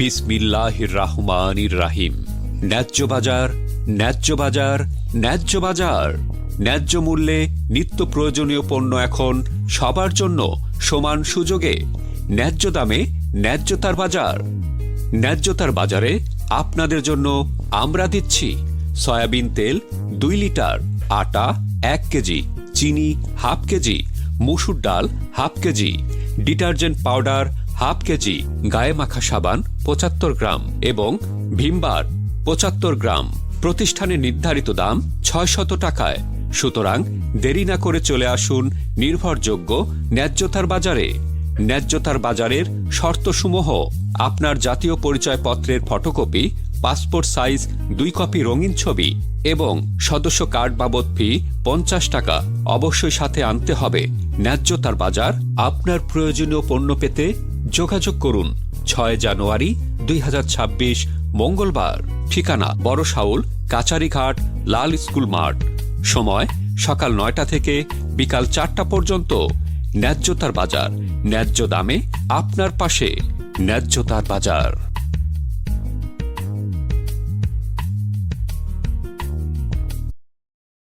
বিসমিল্লাহির রাহমানির রাহিম ন্যায্য বাজার ন্যায্য বাজার ন্যায্য বাজার। ন্যায্য মূল্যে নিত্য প্রয়োজনীয় পণ্য এখন সবার জন্য সমান সুযোগে। ন্যায্য দামে ন্যায্যতার বাজার। ন্যায্যতার বাজারে আপনাদের জন্য আমরা দিচ্ছি সয়াবিন তেল দুই লিটার, আটা এক কেজি, চিনি হাফ কেজি, মুসুর ডাল half KG, detergent powder half KG গায়ে মাখা সাবান পঁচাত্তর গ্রাম এবং ভিমবার পঁচাত্তর গ্রাম। প্রতিষ্ঠানে নির্ধারিত দাম ছয় শত টাকায়। সুতরাং দেরি না করে চলে আসুন নির্ভরযোগ্য ন্যায্যতার বাজারে। ন্যায্যতার বাজারের শর্তসমূহ, আপনার জাতীয় পরিচয়পত্রের ফটোকপি, পাসপোর্ট সাইজ, দুই কপি রঙিন ছবি এবং সদস্য কার্ড বাবদ ফি পঞ্চাশ টাকা অবশ্যই সাথে আনতে হবে। ন্যায্যতার বাজার আপনার প্রয়োজনীয় পণ্য পেতে যোগাযোগ করুন ছয় জানুয়ারি দুই হাজার ছাব্বিশ মঙ্গলবার। ঠিকানা বড় শাউল কাচারিঘাট লাল স্কুল মাঠ। সময় সকাল নয়টা থেকে বিকাল চারটা পর্যন্ত। ন্যায্যতার বাজার, ন্যায্য দামে আপনার পাশে। ন্যায্যতার বাজার।